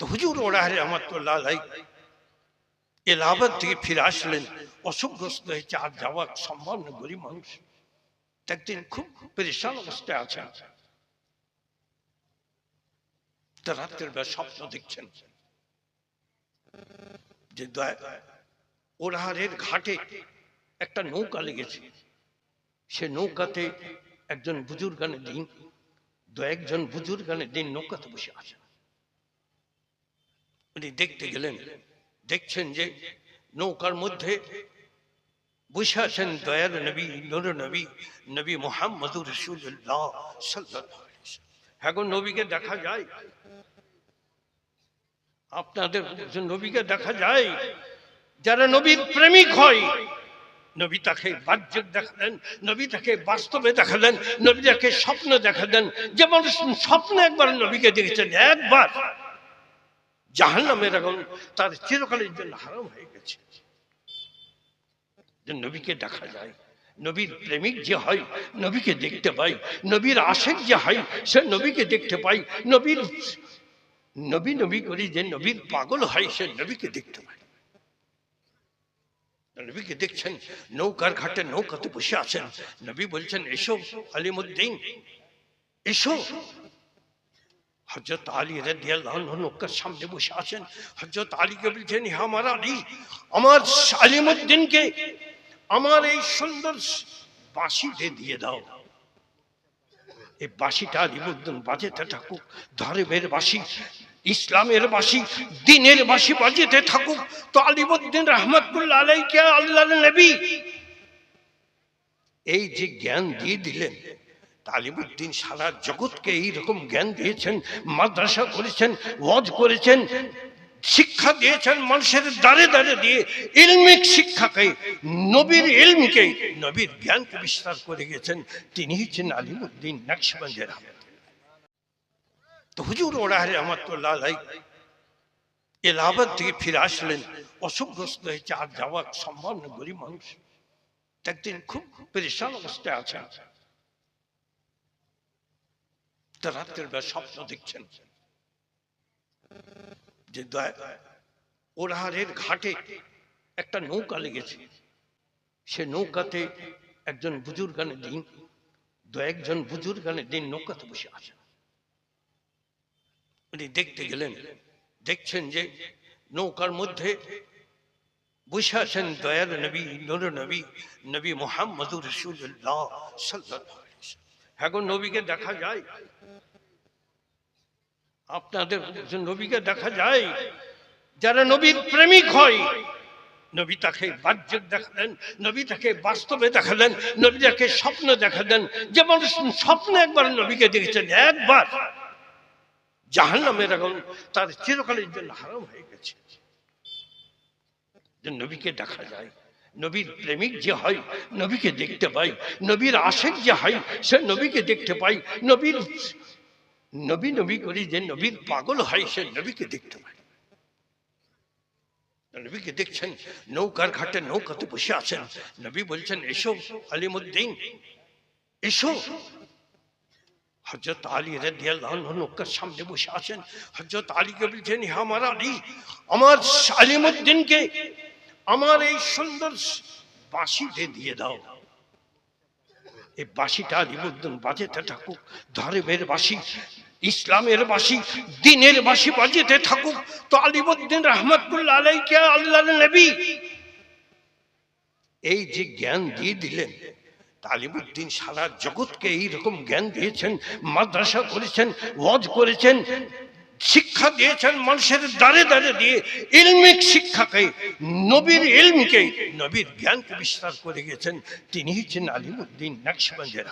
তো হুজুর ওরাহারে রহমতুল্লাহ এলাহাবাদ থেকে ফিরে আসলেন। অসুখগ্রস্ত হয়েছে, আর যাওয়া সম্ভব না, গরিব মানুষ। একদিন খুব পরেশান অবস্থায় আছেন রাত্রের বেলা স্বপ্ন দেখছেন। যে ওরাহারের ঘাটে একটা নৌকা লেগেছে। সে নৌকাতে একজন বুজুর্গানের দিন দু একজন বুজুর্গানের দিন নৌকাতে বসে আছেন উনি দেখতে গেলেন, দেখছেন যে নৌকার মধ্যে বসে আছেন দয়াল নবী, নূর নবী নবী মোহাম্মদুর রসুল্লাহ ওয়াসাল্লাম। এখন নবীকে দেখা যায়। আপনাদের নবীকে দেখা যায়, যারা নবীর প্রেমিক হয়, নবী তাকে বাহ্যিক দেখালেন, নবী তাকে বাস্তবে দেখালেন, নবী তাকে স্বপ্ন দেখালেন। যে মানুষ স্বপ্নে একবার নবীকে দেখেছেন, একবার। জাহান নামের এখন তার চিরকালের জন্য হারাম হয়ে গেছে। নবীকে দেখা যায়, নবীর প্রেমিক যে হয়, নবীকে দেখতে পাই, নবীর আশেক যে হয়, সে নবীকে দেখতে পাই, নবীর, নবী নবী করি যে নবীর পাগল হয়, সে নবীকে দেখতে পাই। নবীকে দেখছেন, নৌকার ঘাটে নৌকাতে বসে আছেন। নবী বলছেন, এসো আলিমুদ্দিন, এসো। হজরত আলী রাদিয়াল্লাহু আনহু নৌকার সামনে বসে আছেন। হজরত আলীকে বলছেন আমার আলী, আমার আলিমুদ্দিনকে আমার এই সুন্দর বাঁশিতে দিয়ে দাও। এই বাঁশিটা আলিমুদ্দিন বাজেতে থাকুক, ধর্মের বাঁশি, ইসলামের বাঁশি, দিনের বাঁশি বাজেতে থাকুক, তো আলিমুদ্দিন রহমতুল্লাহ আলাইকে আল্লাহর নবী। এই যে জ্ঞান দিয়ে দিলেন তালিমুদ্দিন সারা জগৎকে এইরকম জ্ঞান দিয়েছেন, মাদ্রাসা করেছেন, ওয়াজ করেছেন, শিক্ষা দিয়েছেন মানুষের দ্বারে দ্বারে দিয়ে ইলমিক শিক্ষাকে, নবীর ইলমকে, নবীর জ্ঞানকে বিস্তার করে গেছেন। তিনি হচ্ছেন আলিমুদ্দিন নকশবন্দের তো হুজুর ওড়াহারে আমার তো আলাই এলাহাবাদ থেকে ফিরে আসলেন, অসুখগ্রস্ত হয়েছে, আর যাওয়া সম্ভব না গরিব মানুষ। একদিন খুব পরেশান অবস্থায় আছেন। রাত্রের বেলা স্বপ্ন দেখছেন যে ওরাহারের ঘাটে একটা নৌকা লেগেছে সে নৌকাতে একজন বুজুর্গানের দিন দু একজন বুজুর্গানের দিন নৌকাতে বসে আছেন উনি দেখতে গেলেন, দেখছেন যে নৌকার মধ্যে বসে আছেন দয়াল নবী, নূর নবী নবী মোহাম্মদুর রসুল্লাহ সাল্লাল্লাহু। এখন নবীকে দেখা যায়। আপনাদের নবীকে দেখা যায়, যারা নবীর প্রেমিক হয়, নবী তাকে বাহ্যিক দেখালেন নবী তাকে বাস্তবে দেখালেন নবী তাকে স্বপ্ন দেখালেন যে মানুষ স্বপ্নে একবার নবীকে দেখেছেন, একবার। জাহান নামের এখন তার চিরকালের জন্য হারাম হয়ে গেছে। যে নবীকে দেখা যায়। নবীর প্রেমিক যে হয়, নবীকে দেখতে পাই, নবীর আশেক যে হয়, সে নবীকে দেখতে পাই, নবীর নবী নবী করি যে নবীর পাগল হয়, সে নবীকে দেখতে পাই। নবীকে দেখছেন, নৌকার ঘাটে নৌকাতে বসে আছেন। নবী বলছেন, এসো আলিমুদ্দিন, এসো। হজরত আলী নৌকার সামনে বসে আছেন। হজরত আলীকে বলছেন, হে আমার আলী, আমার আলিমুদ্দিনকে আমার এই সুন্দর বাঁশিতে দিয়ে দাও। এই বাঁশিটা আলিমুদ্দিন বাজেতে থাকুক, ধর্মের বাঁশি, ইসলামের বাঁশি, দিনের বাসি বাজেতে থাকুক, তো আলিমুদ্দিন রহমতুল্লাহ আলাইকে আল্লাহর নবী। এই যে জ্ঞান দিয়ে দিলেন তালিমুদ্দিন সারা জগৎকে এইরকম জ্ঞান দিয়েছেন, মাদ্রাসা করেছেন, ওয়াজ করেছেন শিক্ষা দিয়েছেন মানুষের দাঁড়ে দাঁড়ে দিয়ে ইলমিক শিক্ষাকে, নবীর ইলমকে, নবীর জ্ঞানকে বিস্তার করে গেছেন। তিনি হচ্ছেন আলিমুদ্দিন নকশবন্দের